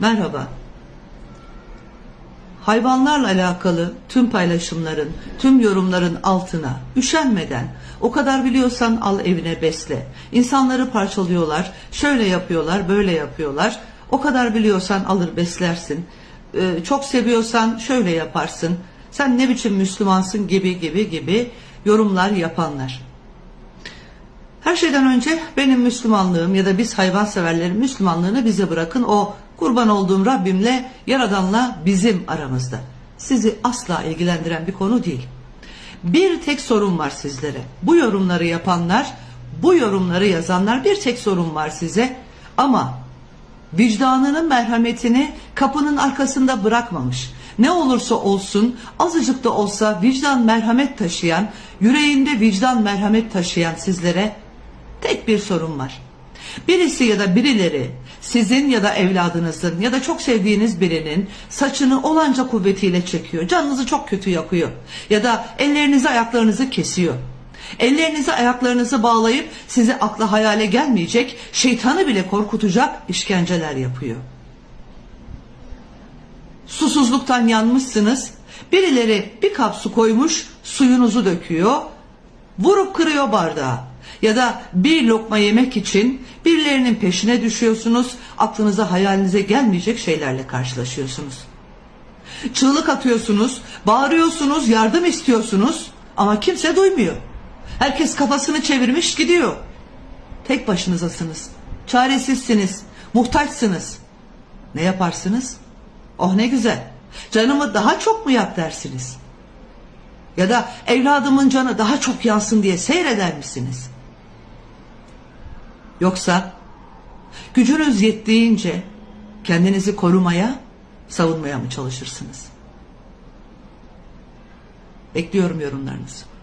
Merhaba. Hayvanlarla alakalı tüm paylaşımların, tüm yorumların altına üşenmeden o kadar biliyorsan al evine besle. İnsanları parçalıyorlar, şöyle yapıyorlar, böyle yapıyorlar. O kadar biliyorsan alır beslersin. Ee, çok seviyorsan şöyle yaparsın. Sen ne biçim Müslümansın gibi gibi gibi yorumlar yapanlar. Her şeyden önce benim Müslümanlığım ya da biz hayvanseverlerin Müslümanlığını bize bırakın. O kurban olduğum Rabbimle, Yaradan'la bizim aramızda. Sizi asla ilgilendiren bir konu değil. Bir tek sorun var sizlere. Bu yorumları yapanlar, bu yorumları yazanlar bir tek sorun var size. Ama vicdanının merhametini kapının arkasında bırakmamış. Ne olursa olsun azıcık da olsa vicdan merhamet taşıyan, yüreğinde vicdan merhamet taşıyan sizlere tek bir sorun var. Birisi ya da birileri sizin ya da evladınızın ya da çok sevdiğiniz birinin saçını olanca kuvvetiyle çekiyor. Canınızı çok kötü yakıyor. Ya da ellerinizi ayaklarınızı kesiyor. Ellerinizi ayaklarınızı bağlayıp sizi akla hayale gelmeyecek, şeytanı bile korkutacak işkenceler yapıyor. Susuzluktan yanmışsınız. Birileri bir kap su koymuş, suyunuzu döküyor. Vurup kırıyor bardağı. Ya da bir lokma yemek için birilerinin peşine düşüyorsunuz. Aklınıza hayalinize gelmeyecek şeylerle karşılaşıyorsunuz. Çığlık atıyorsunuz, bağırıyorsunuz, yardım istiyorsunuz ama kimse duymuyor. Herkes kafasını çevirmiş gidiyor. Tek başınızasınız. Çaresizsiniz, muhtaçsınız. Ne yaparsınız? Oh ne güzel. Canımı daha çok mu yak dersiniz? Ya da evladımın canı daha çok yansın diye seyreder misiniz? Yoksa gücünüz yettiğince kendinizi korumaya, savunmaya mı çalışırsınız? Bekliyorum yorumlarınızı.